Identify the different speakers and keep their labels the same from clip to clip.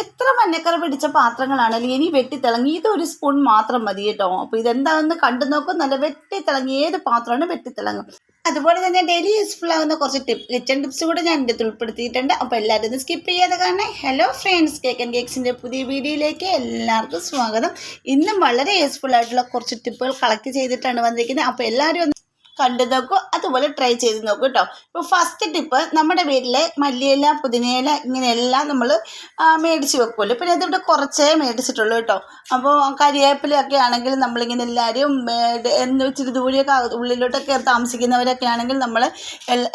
Speaker 1: എത്ര മഞ്ഞക്കറ പിടിച്ച പാത്രങ്ങളാണെങ്കിലും ഇനി വെട്ടിത്തിളങ്ങി ഇതൊരു സ്പൂൺ മാത്രം മതി കേട്ടോ. അപ്പോൾ ഇതെന്താണെന്ന് കണ്ടു നോക്കും. നല്ല വെട്ടിത്തിളങ്ങി ഏത് പാത്രമാണ് വെട്ടിത്തിളങ്ങും. അതുപോലെ തന്നെ ഡെയിലി യൂസ്ഫുൾ ആവുന്ന കുറച്ച് ടിപ്പ് കിച്ചൺ ടിപ്സ് കൂടെ ഞാൻ ഇതിൽ ഉൾപ്പെടുത്തിയിട്ടുണ്ട്. അപ്പോൾ എല്ലാവരും ഒന്ന് സ്കിപ്പ് ചെയ്യാതെ കാരണം ഹലോ ഫ്രണ്ട്സ് കേക്ക് ആൻഡ് കേക്സിന്റെ പുതിയ വീഡിയോയിലേക്ക് എല്ലാവർക്കും സ്വാഗതം. ഇന്നും വളരെ യൂസ്ഫുൾ ആയിട്ടുള്ള കുറച്ച് ടിപ്പുകൾ കളക്ട് ചെയ്തിട്ടാണ് വന്നിരിക്കുന്നത്. അപ്പോൾ എല്ലാവരും കണ്ടു നോക്കൂ അതുപോലെ ട്രൈ ചെയ്ത് നോക്കൂ കേട്ടോ ഇപ്പോൾ ഫസ്റ്റ് ടിപ്പ് നമ്മുടെ വീട്ടിലെ മല്ലിയില പുതിനയില ഇങ്ങനെയെല്ലാം നമ്മൾ മേടിച്ച് വെക്കുമല്ലോ. പിന്നെ അതിവിടെ കുറച്ചേ മേടിച്ചിട്ടുള്ളൂ കേട്ടോ അപ്പോൾ കരിയേപ്പിലൊക്കെ ആണെങ്കിൽ നമ്മളിങ്ങനെ എല്ലാവരും എന്ന് ഇച്ചിരി ദൂരെയൊക്കെ ഉള്ളിലോട്ടൊക്കെ താമസിക്കുന്നവരൊക്കെ ആണെങ്കിൽ നമ്മൾ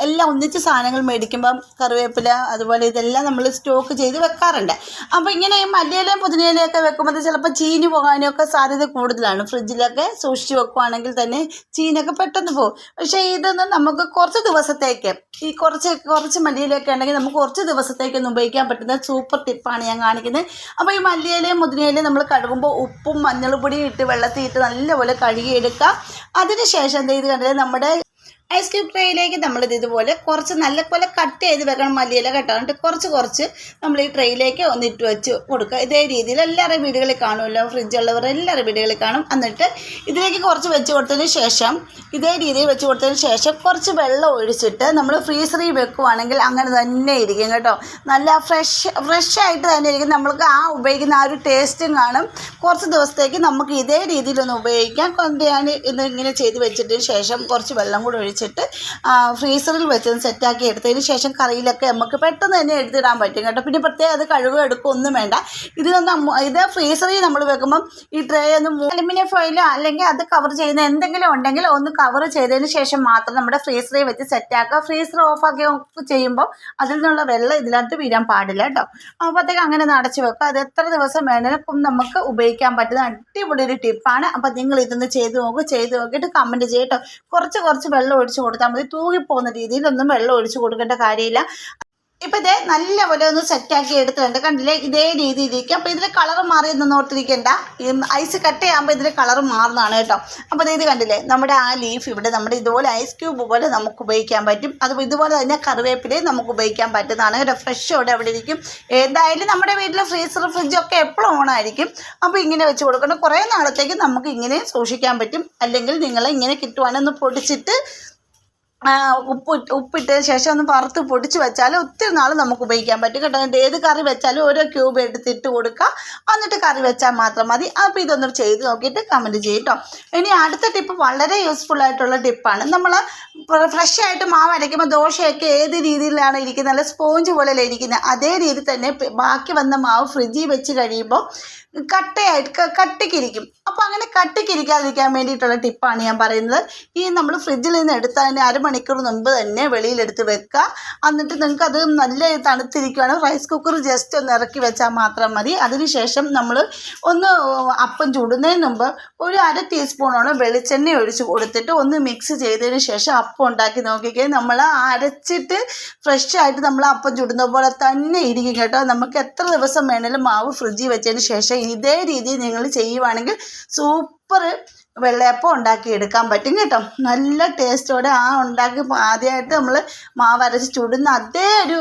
Speaker 1: എല്ലാം ഒന്നിച്ച് സാധനങ്ങൾ മേടിക്കുമ്പം കറിവേപ്പില അതുപോലെ ഇതെല്ലാം നമ്മൾ സ്റ്റോക്ക് ചെയ്ത് വെക്കാറുണ്ട്. അപ്പോൾ ഇങ്ങനെ ഈ മല്ലിയിലയും പുതിനയിലയൊക്കെ വെക്കുമ്പോൾ ചിലപ്പോൾ ചീഞ്ഞ് പോകാനൊക്കെ സാധ്യത കൂടുതലാണ്. ഫ്രിഡ്ജിലൊക്കെ സൂക്ഷിച്ച് വെക്കുവാണെങ്കിൽ തന്നെ ചീനൊക്കെ പെട്ടെന്ന് പോകും. പക്ഷേ ഇതൊന്നും നമുക്ക് കുറച്ച് ദിവസത്തേക്ക് ഈ കുറച്ച് കുറച്ച് മല്ലിയിലൊക്കെ ഉണ്ടെങ്കിൽ നമുക്ക് കുറച്ച് ദിവസത്തേക്കൊന്നും ഉപയോഗിക്കാൻ പറ്റുന്ന സൂപ്പർ ടിപ്പാണ് ഞാൻ കാണിക്കുന്നത്. അപ്പോൾ ഈ മല്ലിയിലയും മുതിരയിലയും നമ്മൾ കഴുകുമ്പോൾ ഉപ്പും മഞ്ഞൾപ്പൊടിയും ഇട്ട് വെള്ളത്തിൽ ഇട്ട് നല്ലപോലെ കഴുകിയെടുക്കുക അതിനുശേഷം എന്ത് ചെയ്ത് കണ്ടത് നമ്മുടെ ഐസ് ക്യൂബ് ട്രേയിലേക്ക് നമ്മളിത് ഇതുപോലെ കുറച്ച് നല്ല പോലെ കട്ട് ചെയ്ത് വെക്കണം മല്ലിയില കേട്ടോ എന്നിട്ട് കുറച്ച് കുറച്ച് നമ്മൾ ഈ ട്രേയിലേക്ക് ഒന്നിട്ട് വെച്ച് കൊടുക്കുക. ഇതേ രീതിയിൽ എല്ലാവരുടെ വീടുകളിൽ കാണുമല്ലോ ഫ്രിഡ്ജുള്ളവർ എല്ലാവരുടെ വീടുകളിൽ കാണും. എന്നിട്ട് ഇതിലേക്ക് കുറച്ച് വെച്ച് കൊടുത്തതിന് ശേഷം ഇതേ രീതിയിൽ വെച്ച് കൊടുത്തതിന് ശേഷം കുറച്ച് വെള്ളം ഒഴിച്ചിട്ട് നമ്മൾ ഫ്രീസറിൽ വെക്കുവാണെങ്കിൽ അങ്ങനെ തന്നെ ഇരിക്കും കേട്ടോ. നല്ല ഫ്രഷ് ഫ്രഷ് ആയിട്ട് തന്നെ ഇരിക്കും. നമ്മൾക്ക് ആ ഉപയോഗിക്കുന്ന ആ ഒരു ടേസ്റ്റും കാണും. കുറച്ച് ദിവസത്തേക്ക് നമുക്ക് ഇതേ രീതിയിലൊന്ന് ഉപയോഗിക്കാം. കൊണ്ടാണ് ഇന്ന് ഇത് ഇങ്ങനെ ചെയ്ത് വെച്ചിട്ടതിന് ശേഷം കുറച്ച് വെള്ളം കൂടെ ഒഴിച്ചിട്ട് ആ, ഫ്രീസറിൽ വെച്ച് സെറ്റാക്കി എടുത്തതിന് ശേഷം കറിയിലൊക്കെ നമുക്ക് പെട്ടെന്ന് തന്നെ എടുത്തിടാൻ പറ്റും കേട്ടോ. പിന്നെ പ്രത്യേകം അത് കഴുകുക എടുക്കുക ഒന്നും വേണ്ട. ഇത് ഇത് ഫ്രീസറിൽ നമ്മൾ വെക്കുമ്പം ഈ ട്രേ ഒന്ന് അലുമിനിയം ഫോയിലോ അല്ലെങ്കിൽ അത് കവർ ചെയ്യുന്ന എന്തെങ്കിലും ഉണ്ടെങ്കിൽ ഒന്ന് കവർ ചെയ്തതിന് ശേഷം മാത്രം നമ്മുടെ ഫ്രീസറിൽ വെച്ച് സെറ്റാക്കുക. ഫ്രീസർ ഓഫാക്കി ഓഫ് ചെയ്യുമ്പോൾ അതിൽ നിന്നുള്ള വെള്ളം ഇതിനകത്ത് വീഴാൻ പാടില്ല കേട്ടോ. അപ്പോഴത്തേക്ക് അങ്ങനെ നടച്ചു വെക്കുക. അത് എത്ര ദിവസം വേണമെങ്കിലും നമുക്ക് ഉപയോഗിക്കാൻ പറ്റുന്ന അടിപൊളി ഒരു ടിപ്പാണ് അപ്പോൾ നിങ്ങൾ ഇതൊന്ന് ചെയ്ത് നോക്കുക ചെയ്ത് നോക്കിയിട്ട് കമന്റ് ചെയ്യട്ടോ കുറച്ച് കുറച്ച് വെള്ളം ഒഴിച്ച് കൊടുത്താൽ മതി. തൂകിപ്പോകുന്ന രീതിയിലൊന്നും വെള്ളം ഒഴിച്ച് കൊടുക്കേണ്ട കാര്യമില്ല. ഇപ്പം ഇതേ നല്ലപോലെ ഒന്ന് സെറ്റാക്കി എടുത്തിട്ടുണ്ട്. കണ്ടില്ലേ? ഇതേ രീതിയിലിരിക്കും അപ്പോൾ ഇതിൽ കളർ മാറിയൊന്നും ഓർത്തിരിക്കേണ്ട. ഐസ് കട്ട് ചെയ്യുമ്പോൾ ഇതിൽ കളർ മാറുന്നതാണ് കേട്ടോ. അപ്പോൾ ഇത് കണ്ടില്ലേ? നമ്മുടെ ആ ലീഫ് ഇവിടെ നമ്മുടെ ഇതുപോലെ ഐസ് ക്യൂബ് പോലെ നമുക്ക് ഉപയോഗിക്കാൻ പറ്റും. അത് ഇതുപോലെ തന്നെ കറിവേപ്പിലയും നമുക്ക് ഉപയോഗിക്കാൻ പറ്റുന്നതാണ്. കേട്ടോ ഫ്രഷോടെ അവിടെ ഇരിക്കും. എന്തായാലും നമ്മുടെ വീട്ടിലെ ഫ്രീസർ ഫ്രിഡ്ജൊക്കെ എപ്പോഴും ഓണായിരിക്കും അപ്പോൾ ഇങ്ങനെ വെച്ച് കൊടുക്കണം. കുറേ നാളത്തേക്ക് നമുക്ക് ഇങ്ങനെ സൂക്ഷിക്കാൻ പറ്റും. അല്ലെങ്കിൽ നിങ്ങൾ ഇങ്ങനെ കിട്ടുവാണെന്ന് പൊടിച്ചിട്ട് ഉപ്പ് ഉപ്പിട്ട് ശേഷം ഒന്ന് വറുത്ത് പൊടിച്ച് വെച്ചാൽ ഒത്തിരി നാൾ നമുക്ക് ഉപയോഗിക്കാൻ പറ്റും കേട്ടോ. എന്നിട്ട് ഏത് കറി വെച്ചാലും ഓരോ ക്യൂബ് എടുത്തിട്ട് കൊടുക്കുക എന്നിട്ട് കറി വെച്ചാൽ മാത്രം മതി. അപ്പോൾ ഇതൊന്ന് ചെയ്ത് നോക്കിയിട്ട് കമന്റ് ചെയ്യും കേട്ടോ. ഇനി അടുത്ത ടിപ്പ് വളരെ യൂസ്ഫുൾ ആയിട്ടുള്ള ടിപ്പാണ് നമ്മൾ ഫ്രഷ് ആയിട്ട് മാവ് അരയ്ക്കുമ്പോൾ ദോശയൊക്കെ ഏത് രീതിയിലാണ് ഇരിക്കുന്നത്? നല്ല സ്പോഞ്ച് പോലെയല്ലേ ഇരിക്കുന്നത്? അതേ രീതിയിൽ തന്നെ ബാക്കി വന്ന മാവ് ഫ്രിഡ്ജിൽ വെച്ച് കഴിയുമ്പോൾ കട്ടയായിട്ട് കട്ടിക്കിരിക്കും. അപ്പോൾ അങ്ങനെ കട്ടിക്കിരിക്കാതിരിക്കാൻ വേണ്ടിയിട്ടുള്ള ടിപ്പാണ് ഞാൻ പറയുന്നത്. ഈ നമ്മൾ ഫ്രിഡ്ജിൽ നിന്ന് എടുത്തതിന് അരമണിക്കൂർ മുമ്പ് തന്നെ വെളിയിലെടുത്ത് വെക്കുക. എന്നിട്ട് നിങ്ങൾക്ക് അത് നല്ല തണുത്തിരിക്കുകയാണ് റൈസ് കുക്കർ ജസ്റ്റ് ഒന്ന് ഇറക്കി വെച്ചാൽ മാത്രം മതി. അതിനുശേഷം നമ്മൾ ഒന്ന് അപ്പം ചൂടുന്നതിന് മുമ്പ് ഒരു അര ടീസ്പൂണോളം വെളിച്ചെണ്ണ ഒഴിച്ച് കൊടുത്തിട്ട് ഒന്ന് മിക്സ് ചെയ്തതിന് ശേഷം അപ്പം ഉണ്ടാക്കി നോക്കിക്കഴിഞ്ഞാൽ നമ്മൾ അരച്ചിട്ട് ഫ്രഷ് ആയിട്ട് നമ്മൾ അപ്പം ചുടുന്ന പോലെ തന്നെ ഇരിക്കും കേട്ടോ. നമുക്ക് എത്ര ദിവസം വേണേലും മാവ് ഫ്രിഡ്ജിൽ വെച്ചതിന് ശേഷം ഇതേ രീതിയിൽ നിങ്ങൾ ചെയ്യുവാണെങ്കിൽ സൂപ്പർ വെള്ളയപ്പം ഉണ്ടാക്കി എടുക്കാൻ പറ്റും കേട്ടോ. നല്ല ടേസ്റ്റോടെ ആ ഉണ്ടാക്കി ആദ്യമായിട്ട് നമ്മൾ മാവരച്ച് ചുടുന്ന അതേ ഒരു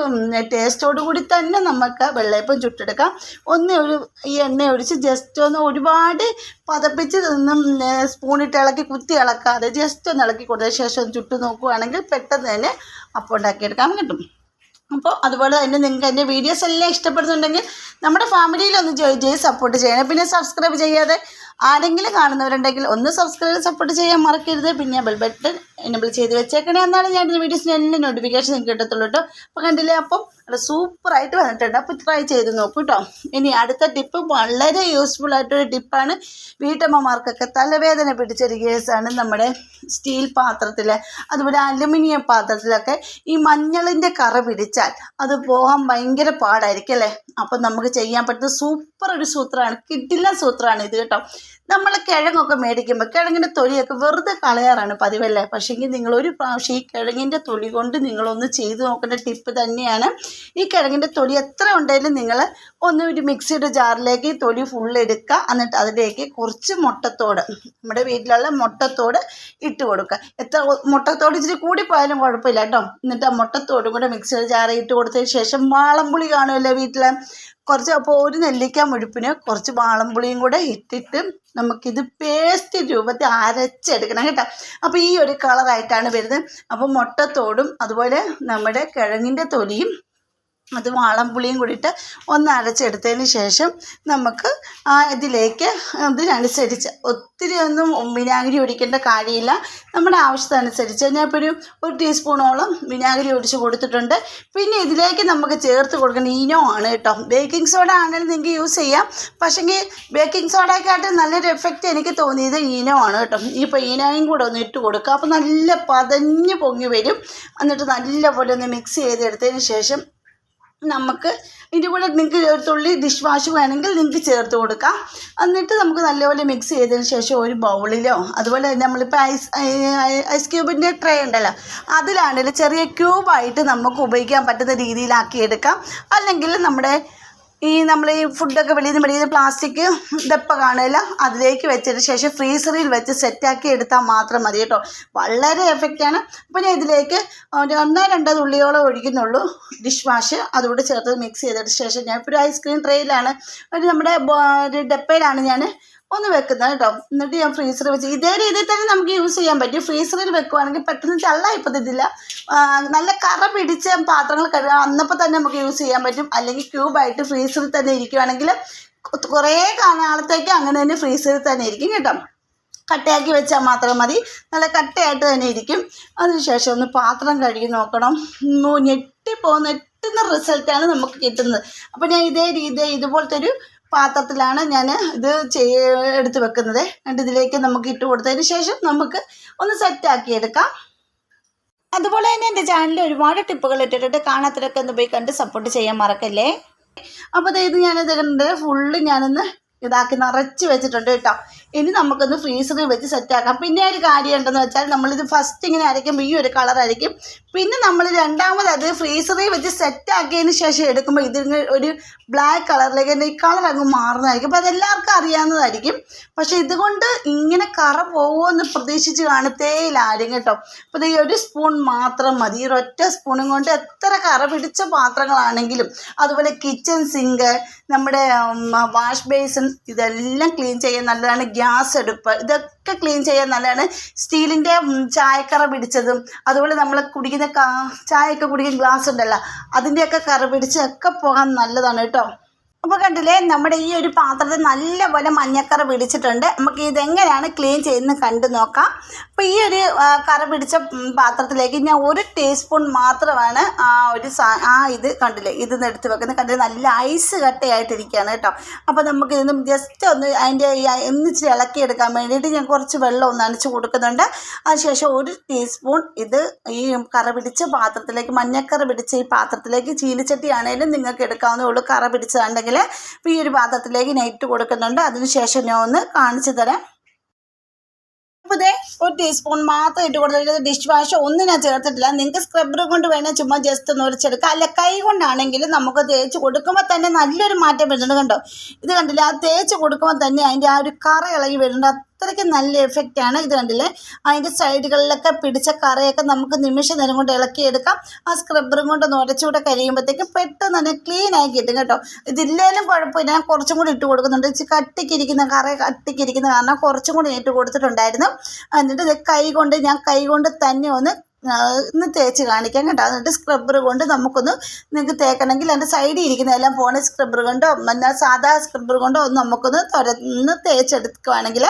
Speaker 1: ടേസ്റ്റോട് കൂടി തന്നെ നമുക്ക് വെള്ളയപ്പം ചുട്ടെടുക്കാം. ഒന്ന് ഒരു ഈ എണ്ണ ഒഴിച്ച് ജസ്റ്റ് ഒന്ന് ഒരുപാട് പതപ്പിച്ച് നിന്നും സ്പൂണിട്ട് ഇളക്കി കുത്തി ഇളക്കാതെ ജസ്റ്റ് ഒന്ന് ഇളക്കി കൊടുത്തതിന് ശേഷം ചുട്ടു നോക്കുകയാണെങ്കിൽ പെട്ടെന്ന് തന്നെ അപ്പം ഉണ്ടാക്കിയെടുക്കാൻ കിട്ടും. അപ്പോൾ അതുപോലെ തന്നെ നിങ്ങൾക്ക് എന്റെ വീഡിയോസ് എല്ലാം ഇഷ്ടപ്പെടുന്നുണ്ടെങ്കിൽ നമ്മുടെ ഫാമിലിയിലൊന്ന് ജോയിൻ ചെയ്ത് സപ്പോർട്ട് ചെയ്യണം. പിന്നെ സബ്സ്ക്രൈബ് ചെയ്യാതെ ആരെങ്കിലും കാണുന്നവരുണ്ടെങ്കിൽ ഒന്ന് സബ്സ്ക്രൈബ് സപ്പോർട്ട് ചെയ്യാൻ മറക്കരുത്. പിന്നെ ബെൽ ബട്ടൺ എനബിൾ ചെയ്ത് വെച്ചേക്കണേ എന്നാണ് ഞാൻ വീഡിയോസിന് എല്ലാം നോട്ടിഫിക്കേഷൻ നിങ്ങൾക്ക് കിട്ടത്തുള്ളൂ കേട്ടോ അപ്പോൾ കണ്ടില്ലേ? അപ്പം നല്ല സൂപ്പറായിട്ട് വന്നിട്ടുണ്ട്. അപ്പോൾ ട്രൈ ചെയ്ത് നോക്കൂ കേട്ടോ ഇനി അടുത്ത ടിപ്പ് വളരെ യൂസ്ഫുൾ ആയിട്ടൊരു ടിപ്പാണ് വീട്ടമ്മമാർക്കൊക്കെ തലവേദന പിടിച്ചൊരു കേസാണ് നമ്മുടെ സ്റ്റീൽ പാത്രത്തിൽ അതുപോലെ അലുമിനിയം പാത്രത്തിലൊക്കെ ഈ മഞ്ഞളിന്റെ കറ പിടിച്ചാൽ അത് പോകാൻ ഭയങ്കര പാടായിരിക്കും അല്ലേ? അപ്പം നമുക്ക് ചെയ്യാൻ പറ്റുന്ന സൂപ്പർ ഒരു സൂത്രമാണ്. കിട്ടില്ല സൂത്രമാണ് ഇത് കേട്ടോ. നമ്മൾ കിഴങ്ങൊക്കെ മേടിക്കുമ്പോൾ കിഴങ്ങിന്റെ തൊലിയൊക്കെ വെറുതെ കളയാറാണ് പതിവല്ലേ? പക്ഷേങ്കിൽ നിങ്ങൾ ഒരു പ്രാവശ്യം ഈ കിഴങ്ങിന്റെ തൊലി കൊണ്ട് നിങ്ങളൊന്ന് ചെയ്തു നോക്കേണ്ട ടിപ്പ് തന്നെയാണ്. ഈ കിഴങ്ങിന്റെ തൊലി എത്ര ഉണ്ടെങ്കിലും നിങ്ങൾ ഒന്ന് ഒരു മിക്സിയുടെ ജാറിലേക്ക് തൊലി ഫുൾ എടുക്കുക. എന്നിട്ട് അതിലേക്ക് കുറച്ച് മുട്ടത്തോട് നമ്മുടെ വീട്ടിലുള്ള മുട്ടത്തോട് ഇട്ട് കൊടുക്കുക. എത്ര മുട്ടത്തോട് ഇച്ചിരി കൂടിപ്പോയാലും കുഴപ്പമില്ല കേട്ടോ. എന്നിട്ട് ആ മുട്ടത്തോടും കൂടെ മിക്സിയുടെ ജാറിൽ ഇട്ട് കൊടുത്തതിന് ശേഷം വാളംപുളി കാണുമല്ലോ വീട്ടിൽ കുറച്ച് അപ്പോൾ ഒരു നെല്ലിക്ക മുഴുപ്പിന് കുറച്ച് വാളംപുളിയും കൂടെ ഇട്ടിട്ട് നമുക്കിത് പേസ്റ്റ് രൂപത്തിൽ അരച്ചെടുക്കണം കേട്ടോ. അപ്പോൾ ഈ ഒരു കളറായിട്ടാണ് വരുന്നത്. അപ്പോൾ മുട്ടത്തോടും അതുപോലെ നമ്മുടെ കിഴങ്ങിന്റെ തൊലിയും അത് വാളംപുളിയും കൂടിയിട്ട് ഒന്ന് അരച്ചെടുത്തതിന് ശേഷം നമുക്ക് ആ ഇതിലേക്ക് അതിനനുസരിച്ച് ഒത്തിരി ഒന്നും വിനാഗിരി ഒഴിക്കേണ്ട കാര്യമില്ല. നമ്മുടെ ആവശ്യത്തിനനുസരിച്ച് ഞാനിപ്പോൾ ഒരു ഒരു ടീസ്പൂണോളം വിനാഗിരി ഒഴിച്ച് കൊടുത്തിട്ടുണ്ട്. പിന്നെ ഇതിലേക്ക് നമുക്ക് ചേർത്ത് കൊടുക്കുന്ന ഈനോ ആണ് കേട്ടോ. ബേക്കിംഗ് സോഡ ആണെങ്കിലും നിങ്ങൾക്ക് യൂസ് ചെയ്യാം. പക്ഷേങ്കിൽ ബേക്കിംഗ് സോഡയെക്കാട്ടും നല്ലൊരു എഫക്റ്റ് എനിക്ക് തോന്നിയത് ഈനോ ആണ് കേട്ടോ. ഇപ്പോൾ ഈനോയും കൂടെ ഒന്ന് ഇട്ട് കൊടുക്കുക അപ്പോൾ നല്ല പതഞ്ഞ് പൊങ്ങി വരും. എന്നിട്ട് നല്ലപോലെ ഒന്ന് മിക്സ് ചെയ്തെടുത്തതിന് ശേഷം നമുക്ക് ഇതിന്റെ കൂടെ നിങ്ങൾക്ക് ഒരു തുള്ളി ഡിഷ് വാഷ് വേണമെങ്കിൽ നിങ്ങൾക്ക് ചേർത്ത് കൊടുക്കാം. എന്നിട്ട് നമുക്ക് നല്ലപോലെ മിക്സ് ചെയ്തതിന് ശേഷം ഒരു ബൗളിലോ അതുപോലെ തന്നെ നമ്മളിപ്പോൾ ഐസ് ഐസ് ക്യൂബിന്റെ ട്രേ ഉണ്ടല്ലോ അതിലാണെങ്കിൽ ചെറിയ ക്യൂബായിട്ട് നമുക്ക് ഉപയോഗിക്കാൻ പറ്റുന്ന രീതിയിലാക്കി എടുക്കാം അല്ലെങ്കിൽ നമ്മുടെ ഈ നമ്മൾ ഈ ഫുഡൊക്കെ വെളിയിൽ നിന്ന് വെളിയിൽ നിന്ന് പ്ലാസ്റ്റിക് ഡപ്പ കാണില്ല അതിലേക്ക് വെച്ചതിന് ശേഷം ഫ്രീസറിൽ വെച്ച് സെറ്റാക്കി എടുത്താൽ മാത്രം മതി കേട്ടോ. വളരെ എഫക്റ്റാണ് അപ്പോൾ ഞാൻ ഇതിലേക്ക് ഒന്നോ രണ്ടോ തുള്ളിയോളം ഒഴിക്കുന്നുള്ളൂ ഡിഷ് വാഷ് അതുകൂടെ ചേർത്ത് മിക്സ് ചെയ്തതിന് ശേഷം ഞാൻ ഇപ്പോൾ ഒരു ഐസ്ക്രീം ട്രേയിലാണ് ഒരു നമ്മുടെ ഒരു ഡപ്പയിലാണ് ഞാൻ ഒന്ന് വെക്കുന്നത് കേട്ടോ. എന്നിട്ട് ഞാൻ ഫ്രീസറിൽ വെച്ച് ഇതേ രീതിയിൽ തന്നെ നമുക്ക് യൂസ് ചെയ്യാൻ പറ്റും. ഫ്രീസറിൽ വെക്കുവാണെങ്കിൽ പെട്ടെന്ന് ചള്ളായി നല്ല കറ പിടിച്ച പാത്രങ്ങൾ കഴുകാൻ അന്നപ്പോൾ തന്നെ നമുക്ക് യൂസ് ചെയ്യാൻ പറ്റും. അല്ലെങ്കിൽ ക്യൂബായിട്ട് ഫ്രീസറിൽ തന്നെ ഇരിക്കുവാണെങ്കിൽ കുറേ കാലത്തേക്ക് അങ്ങനെ തന്നെ ഫ്രീസറിൽ തന്നെ ഇരിക്കും കേട്ടോ. കട്ടയാക്കി വെച്ചാൽ മാത്രം മതി. നല്ല കട്ടയായിട്ട് തന്നെ ഇരിക്കും. അതിനുശേഷം ഒന്ന് പാത്രം കഴുകി നോക്കണം. ഞെട്ടിപ്പോകുന്ന ഞെട്ടുന്ന റിസൾട്ടാണ് നമുക്ക് കിട്ടുന്നത്. അപ്പോൾ ഞാൻ ഇതേ രീതി ഇതുപോലത്തെ ഒരു പാത്രത്തിലാണ് ഞാൻ ഇത് എടുത്ത് വെക്കുന്നത്. എന്നിട്ട് ഇതിലേക്ക് നമുക്ക് ഇട്ട് കൊടുത്തതിന് ശേഷം നമുക്ക് ഒന്ന് സെറ്റാക്കി എടുക്കാം. അതുപോലെ തന്നെ എന്റെ ചാനലിൽ ഒരുപാട് ടിപ്പുകൾ ഇട്ടിട്ടുണ്ട്. കാണാത്തരൊക്കെ ഒന്ന് പോയി കണ്ട് സപ്പോർട്ട് ചെയ്യാൻ മറക്കല്ലേ? അപ്പോൾ ഇത് ഞാനിത് കണ്ട് ഫുള്ള് ഞാനൊന്ന് ഇതാക്കി നിറച്ച് വെച്ചിട്ടുണ്ട് കേട്ടോ. ഇനി നമുക്കൊന്ന് ഫ്രീസറിൽ വെച്ച് സെറ്റാക്കാം പിന്നെ ഒരു കാര്യം ഉണ്ടെന്ന് വെച്ചാൽ നമ്മളിത് ഫസ്റ്റ് ഇങ്ങനെ അരയ്ക്കുമ്പോൾ ഈ ഒരു കളറായിരിക്കും പിന്നെ നമ്മൾ രണ്ടാമത് അത് ഫ്രീസറിൽ വെച്ച് സെറ്റ് ആക്കിയതിന് ശേഷം എടുക്കുമ്പോൾ ഇതിന് ഒരു ബ്ലാക്ക് കളറിലേക്ക് ഈ കളർ അങ്ങ് മാറുന്നതായിരിക്കും. അപ്പോൾ അതെല്ലാവർക്കും അറിയാവുന്നതായിരിക്കും. പക്ഷേ ഇതുകൊണ്ട് ഇങ്ങനെ കറ പോകുമെന്ന് പ്രതീക്ഷിച്ച് കാണത്തേയില്ല ആരും കേട്ടോ. അപ്പോൾ ഈ ഒരു സ്പൂൺ മാത്രം മതി. ഈ ഒറ്റ സ്പൂണും കൊണ്ട് എത്ര കറ പിടിച്ച പാത്രങ്ങളാണെങ്കിലും അതുപോലെ കിച്ചൺ സിങ്ക് നമ്മുടെ വാഷ് ബേസിൻ ഇതെല്ലാം ക്ലീൻ ചെയ്യാൻ നല്ലതാണ്. ഗ്യാസ് അടുപ്പ് ഇതൊക്കെ ക്ലീൻ ചെയ്യാൻ നല്ലതാണ്. സ്റ്റീലിന്റെ ചായക്കറ പിടിച്ചതും അതുപോലെ നമ്മൾ കുടിക്കുന്ന ചായയൊക്കെ കുടിക്കുന്ന ഗ്ലാസ് ഉണ്ടല്ലോ അതിന്റെയൊക്കെ കറ പിടിച്ചൊക്കെ പോകാൻ നല്ലതാണ് കേട്ടോ. അപ്പോൾ കണ്ടില്ലേ നമ്മുടെ ഈ ഒരു പാത്രത്തിൽ നല്ലപോലെ മഞ്ഞക്കറ പിടിച്ചിട്ടുണ്ട്. നമുക്ക് ഇതെങ്ങനെയാണ് ക്ലീൻ ചെയ്യുന്നത് കണ്ടു നോക്കാം. അപ്പോൾ ഈ ഒരു കറ പിടിച്ച പാത്രത്തിലേക്ക് ഞാൻ ഒരു ടീസ്പൂൺ മാത്രമാണ് ആ ഒരു സാ ആ ഇത് കണ്ടില്ലേ ഇത് എടുത്ത് വെക്കുന്നത്. കണ്ടില്ലേ നല്ല ഐസ് കട്ടയായിട്ടിരിക്കുകയാണ് കേട്ടോ. അപ്പോൾ നമുക്ക് ഇതൊന്നും ജസ്റ്റ് ഒന്ന് അതിന്റെ ഒന്നിച്ചിരി ഇളക്കിയെടുക്കാൻ വേണ്ടിയിട്ട് ഞാൻ കുറച്ച് വെള്ളം ഒന്ന് നനച്ച് കൊടുക്കുന്നുണ്ട്. അതിനുശേഷം ഒരു ടീസ്പൂൺ ഇത് ഈ കറ പിടിച്ച പാത്രത്തിലേക്ക് മഞ്ഞക്കറ പിടിച്ച ഈ പാത്രത്തിലേക്ക് ചീനിച്ചട്ടി ആണെങ്കിലും നിങ്ങൾക്ക് എടുക്കാവുന്നേ ഉള്ളൂ. കറ പിടിച്ചതുണ്ടെങ്കിൽ അപ്പോൾ ഈ ഒരു പാത്രത്തിലേക്ക് ഞാൻ ഇട്ട് കൊടുക്കുന്നുണ്ട്. അതിനുശേഷം ഞാൻ ഒന്ന് കാണിച്ചു തരാം. അപ്പോൾ ഇതേ ഒരു ടീസ്പൂൺ മാത്രം ഇട്ട് കൊടുത്തിട്ട് ഡിഷ് വാഷ് ഒന്നും ഞാൻ ചേർത്തിട്ടില്ല. നിങ്ങൾക്ക് സ്ക്രബ്ബർ കൊണ്ട് വേണേൽ ചുമ്മാ ജസ്റ്റ് ഒന്ന് ഉരച്ചെടുക്കാം അല്ല കൈ കൊണ്ടാണെങ്കിലും നമുക്ക് തേച്ച് കൊടുക്കുമ്പോൾ തന്നെ നല്ലൊരു മാറ്റം വരുന്നുണ്ട് കണ്ടോ? ഇത് കണ്ടില്ല? ആ തേച്ച് കൊടുക്കുമ്പോൾ തന്നെ അതിന്റെ ആ ഒരു കറ ഇളകി വരുന്നുണ്ട്. അത്രയ്ക്ക് നല്ല എഫക്റ്റ് ആണ്. ഇത് കണ്ടില്ലേ? അതിന്റെ സൈഡുകളിലൊക്കെ പിടിച്ച കറയൊക്കെ നമുക്ക് നിമിഷ നേരം കൊണ്ട് ഇളക്കിയെടുക്കാം. ആ സ്ക്രബ്ബറും കൊണ്ട് നുരച്ചുകൂടെ കഴിയുമ്പോഴത്തേക്ക് പെട്ടെന്ന് തന്നെ ക്ലീൻ ആയി കിട്ടും കേട്ടോ. ഇതില്ലേലും കുഴപ്പമില്ല. ഞാൻ കുറച്ചും കൂടി ഇട്ട് കൊടുക്കുന്നുണ്ട്. ഇച്ചിരി കട്ടിക്കിരിക്കുന്ന കറ കട്ടിക്കിരിക്കുന്ന കാരണം കുറച്ചും കൂടി ഇട്ട് കൊടുത്തിട്ടുണ്ടായിരുന്നു. എന്നിട്ട് ഇത് കൈ കൊണ്ട് ഞാൻ കൈ കൊണ്ട് തന്നെ ഒന്ന് ഒന്ന് തേച്ച് കാണിക്കാം കേട്ടോ. എന്നിട്ട് സ്ക്രബ്ബർ കൊണ്ട് നമുക്കൊന്ന് നിങ്ങൾക്ക് തേക്കണമെങ്കിൽ അതിന്റെ സൈഡിൽ ഇരിക്കുന്ന എല്ലാം പോണ സ്ക്രബ്ബർ കൊണ്ടോ എന്നാൽ സാധാ സ്ക്രബ്ബർ കൊണ്ടോ ഒന്ന് നമുക്കൊന്ന് തുരന്ന് തേച്ചെടുക്കുകയാണെങ്കിൽ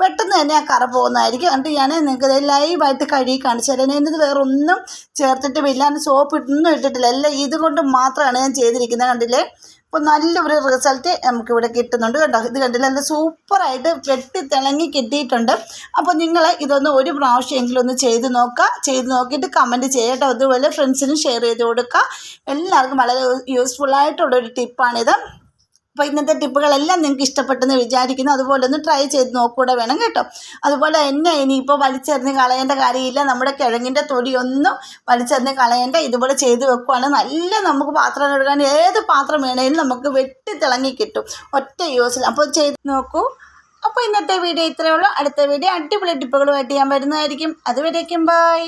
Speaker 1: പെട്ടെന്ന് തന്നെ ആ കറ പോകുന്നതായിരിക്കും. എന്നിട്ട് ഞാൻ നിങ്ങൾക്ക് ലൈവായിട്ട് കഴുകി കാണിച്ചു തരാം. ഞാനിത് വേറെ ഒന്നും ചേർത്തിട്ടുമില്ല. സോപ്പ് ഇട്ടൊന്നും ഇട്ടിട്ടില്ല. എല്ലാം ഇതുകൊണ്ട് മാത്രമാണ് ഞാൻ ചെയ്തിരിക്കുന്നത് കണ്ടില്ലേ? അപ്പോൾ നല്ലൊരു റിസൾട്ട് നമുക്കിവിടെ കിട്ടുന്നുണ്ട് കേട്ടോ ഇത് കണ്ടില്ല? നല്ല സൂപ്പറായിട്ട് വെട്ടി തിളങ്ങി കിട്ടിയിട്ടുണ്ട്. അപ്പോൾ നിങ്ങൾ ഇതൊന്ന് ഒരു പ്രാവശ്യമെങ്കിലും ഒന്ന് ചെയ്ത് നോക്കുക. ചെയ്ത് നോക്കിയിട്ട് കമന്റ് ചെയ്യട്ടോ. അതുപോലെ ഫ്രണ്ട്സിനും ഷെയർ ചെയ്ത് കൊടുക്കുക. എല്ലാവർക്കും വളരെ യൂസ്ഫുള്ളായിട്ടുള്ളൊരു ടിപ്പാണിത് അപ്പോൾ ഇന്നത്തെ ടിപ്പുകളെല്ലാം നിങ്ങൾക്ക് ഇഷ്ടപ്പെട്ടെന്ന് വിചാരിക്കുന്നു. അതുപോലെ ഒന്ന് ട്രൈ ചെയ്ത് നോക്കൂടെ വേണം കേട്ടോ. അതുപോലെ തന്നെ ഇനിയിപ്പോൾ വലിച്ചെറിഞ്ഞ് കളയേണ്ട കാര്യമില്ല. നമ്മുടെ കിഴങ്ങിന്റെ തൊലിയൊന്നും വലിച്ചെറിഞ്ഞ് കളയേണ്ട ഇതുപോലെ ചെയ്ത് വെക്കുവാണ്. നല്ല നമുക്ക് പാത്രം കഴുകാൻ ഏത് പാത്രം വേണേലും നമുക്ക് വെട്ടി തിളങ്ങി കിട്ടും. ഒറ്റ യൂസിൽ. അപ്പോൾ ചെയ്ത് നോക്കൂ. അപ്പോൾ ഇന്നത്തെ വീഡിയോ ഇത്രയേ ഉള്ളൂ. അടുത്ത വീഡിയോ അടിപൊളി ടിപ്പുകളുമായിട്ട് ഞാൻ വരുന്നതായിരിക്കും. അതുവരേക്കും ബൈ